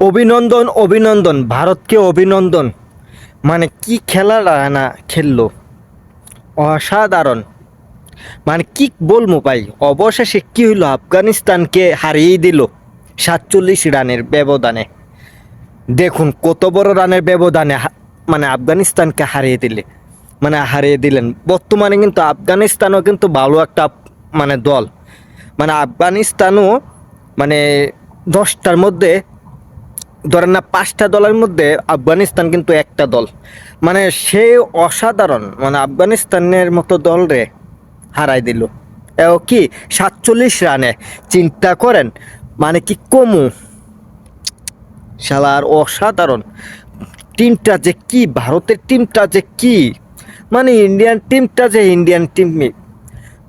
অভিনন্দন অভিনন্দন, ভারতকে অভিনন্দন। মানে কি খেলাটা না খেললো? অসাধারণ। মানে কি বলব ভাই, অবশেষে কি হইল? আফগানিস্তানকে হারিয়ে দিল সাতচল্লিশ রানের ব্যবধানে। দেখুন কত বড় রানের ব্যবধানে মানে আফগানিস্তানকে হারিয়ে দিলে। মানে হারিয়ে দিলেন। বর্তমানে কিন্তু আফগানিস্তানও কিন্তু ভালো একটা মানে দল। মানে আফগানিস্তানও মানে দশটার মধ্যে ধরেন না, পাঁচটা দলের মধ্যে আফগানিস্তান কিন্তু একটা দল। মানে সে অসাধারণ মানে আফগানিস্তানের মতো দল রে হারাই দিল। এও কি, সাতচল্লিশ রানে, চিন্তা করেন মানে কি কমু? শালার অসাধারণ। টিমটা যে কি, ভারতের টিমটা যে কি মানে ইন্ডিয়ান টিমটা যে ইন্ডিয়ান টিম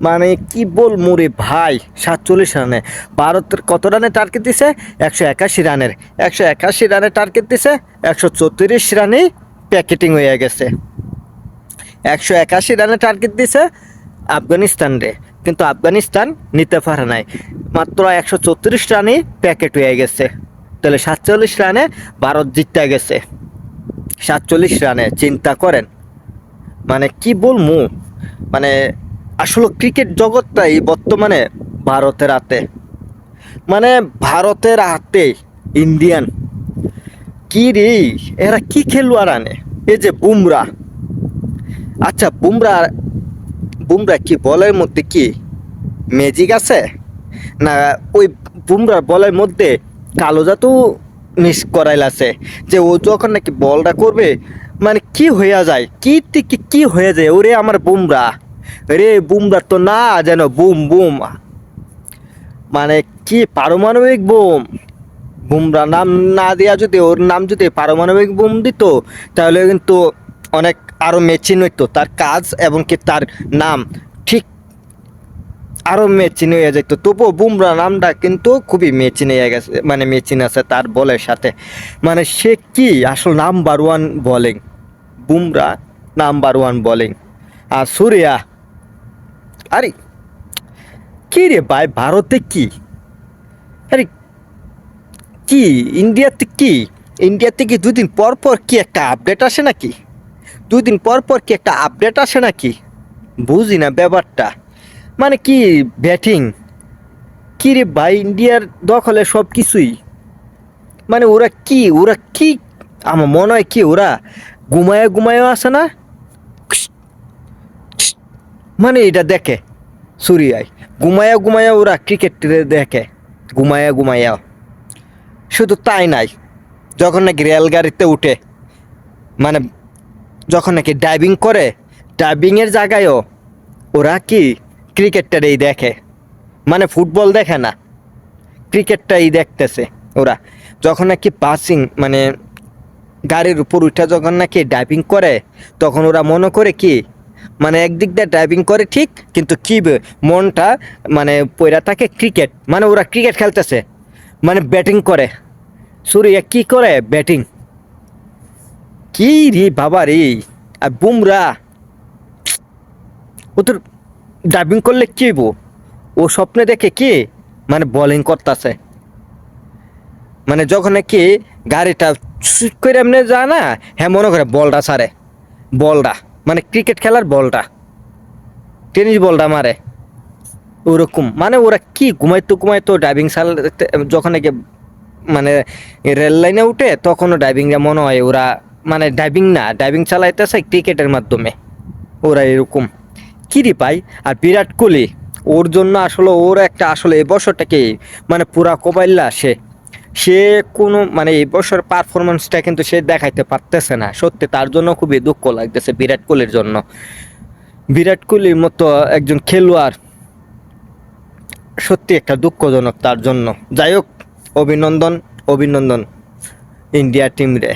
মানে কি বল মুরে ভাই? সাতচল্লিশ রানে। ভারতের কত রানে টার্গেট দিছে? একশো একাশি রানের। একশো একাশি রানে টার্গেট দিছে, একশো চৌত্রিশ রানেই প্যাকেটিং হয়ে গেছে। একশো একাশি রানে টার্গেট দিছে আফগানিস্তান রে। কিন্তু আফগানিস্তান নিতে পারে নাই। মাত্র একশো চৌত্রিশ রানেই প্যাকেট হয়ে গেছে। তাহলে সাতচল্লিশ রানে ভারত জিততে গেছে। সাতচল্লিশ রানে, চিন্তা করেন। মানে কি বলমু মানে আসলে ক্রিকেট জগৎটাই বর্তমানে ভারতের হাতে। মানে ভারতের হাতে ইন্ডিয়ান। কি রে, এরা কি খেলোয়াড় আনে? এই যে বুমরা। আচ্ছা বুমরা বুমরা কি বলের মধ্যে কি ম্যাজিক আছে? না, ওই বুমরার বলের মধ্যে কালো জাতু মিস করাইল আছে যে ও যখন নাকি বলটা করবে মানে কি হইয়া যায়? কি কি হয়ে যায়? ওরে আমার বুমরা। রে বুমরা তো না যেন বুম বুম। মানে কি পারমাণবিক বুম? বুমরা নাম না দেওয়া যদি, ওর নাম যদি পারমাণবিক বুম দিত, তাহলে কিন্তু অনেক আরও মেচিন হইতো। তার কাজ এবং কি তার নাম ঠিক আরও মেচিন হয়ে যেত। তবুও বুমরা নামটা কিন্তু খুবই মেচিন হয়ে গেছে মানে মেচিন আছে তার বলের সাথে। মানে সে কি আসল number one bowling Bumrah number one bowling আর সুরিয়া আরে, কি রে ভাই, ভারতে কি? আরে, কি, ইন্ডিয়াতে কি? ইন্ডিয়াতে কি দুদিন পর পর কি একটা আপডেট আসে নাকি? দুদিন পর পর কি একটা আপডেট আসে নাকি? বুঝি না ব্যাপারটা। মানে কি ব্যাটিং কি রে ভাই, ইন্ডিয়ার দখলে সব কিছুই। মানে ওরা কি ওরা কি? আমার মনে হয় কি ওরা ঘুমায় ঘুমায়ও আসে না। মানে এটা দেখে, সুরিয়ায়। ঘুমায়া ঘুমায়া ওরা ক্রিকেট দেখে, ঘুমায়া ঘুমায়া। শুধু তাই নাই, যখন নাকি রেলগাড়িতে উঠে মানে যখন নাকি ডাইভিং করে ডাইভিংয়ের জায়গায়ও ওরা কি ক্রিকেটটারই দেখে মানে ফুটবল দেখে না ক্রিকেটটাই দেখতেছে ওরা। যখন নাকি পাসিং মানে গাড়ির উপর উঠে যখন নাকি ডাইভিং করে, তখন ওরা মনে করে কি মানে একদিক দিয়ে ড্রাইভিং করে ঠিক, কিন্তু কি মনটা মানে পয়রা থাকে ক্রিকেট মানে ওরা ক্রিকেট খেলতেছে মানে ব্যাটিং করে। সুরিয়া, কি করে ব্যাটিং কি রে বাবা রে, আর বুমরা? ও তোর ড্রাইভিং করলে কি হইব? ও স্বপ্নে দেখে কি মানে বোলিং করতেছে। মানে যখন কি গাড়িটা করে এমনি যায় না হ্যাঁ মনে করে বলটা ছাড়ে বলটা মানে ক্রিকেট খেলার বলটা। টেনিস বলটা মারে। ওরকম। মানে ওরা কি ঘুমাইতো ঘুমাইতো ড্রাইভিং সাল যখন একে মানে রেল লাইনে উঠে, তখনও ড্রাইভিংটা মনে হয় ওরা মানে ড্রাইভিং না ড্রাইভিং চালাইতেছে ক্রিকেটের মাধ্যমে। ওরা এরকম। কি রে পাই আর বিরাট কোহলি, ওর জন্য আসলে ওর একটা আসলে এই বছরটাকে মানে পুরা কবাইল্লা সে। সে কোনো মানে এই বছর পারফরমেন্সটা কিন্তু সে দেখাইতে পারতেছে না। সত্যি তার জন্য খুবই দুঃখ লাগতেছে বিরাট কোহলির জন্য। বিরাট কোহলির মতো একজন খেলোয়াড় সত্যি একটা দুঃখজনক তার জন্য। যাই হোক, অভিনন্দন অভিনন্দন ইন্ডিয়া টিম রে।